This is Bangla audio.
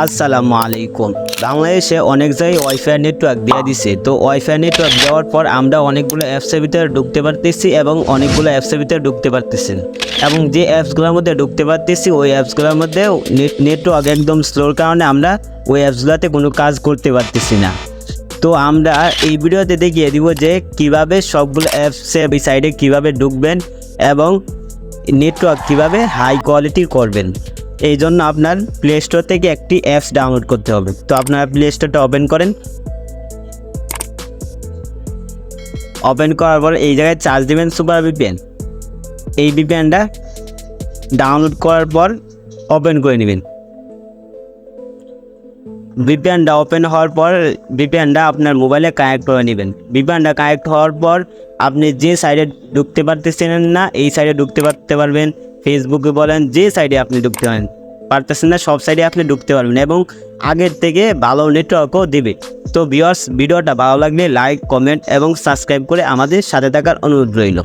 আসসালামু আলাইকুম। বাংলাদেশে অনেক জায়গায় ওয়াইফাই নেটওয়ার্ক দেওয়া দিছে। তো ওয়াইফাই নেটওয়ার্ক দেওয়ার পর আমরা অনেকগুলো অ্যাপসের ভিতরে ঢুকতে পারতেছি এবং অনেকগুলো অ্যাপসের ভিতরে ঢুকতে পারতেছি। না। এবং যে অ্যাপসগুলোর মধ্যে ঢুকতে পারতেছি, ওই অ্যাপসগুলোর মধ্যে নেট নেটওয়ার্ক একদম স্লোর কারণে আমরা ওই অ্যাপসগুলোতে কোনো কাজ করতে পারতেছি না। তো আমরা এই ভিডিওতে দেখিয়ে দিব যে কীভাবে সবগুলো অ্যাপসে এই সাইডে কীভাবে ঢুকবেন এবং নেটওয়ার্ক কীভাবে হাই কোয়ালিটি করবেন। এই জন্য আপনার প্লে স্টোর থেকে একটি অ্যাপস ডাউনলোড করতে হবে। তো আপনারা প্লে স্টোরটা ওপেন করেন। ওপেন করার পর এই জায়গায় চার্জ দেবেন সুপার ভিপিএন এই ভিপিএনটা ডাউনলোড করার পর ওপেন করে নেবেন। ভিপিএনটা ওপেন হওয়ার পর ভিপিএনটা আপনার মোবাইলে কানেক্ট করে নেবেন। ভিপিএনটা কানেক্ট হওয়ার পর আপনি যে সাইডে ঢুকতে পারতেছেন না, এই সাইডে ঢুকতে পারতে পারবেন। ফেসবুকে বলেন, যে সাইডে আপনি ঢুকতে পারেন। পারতেছেন না, সব সাইডে আপনি ঢুকতে পারবেন এবং আগের থেকে ভালো নেটওয়ার্কও দেবে। তো ভিওয়ার্স ভিডিওটা ভালো লাগলে লাইক কমেন্ট এবং সাবস্ক্রাইব করে আমাদের সাথে থাকার অনুরোধ রইল।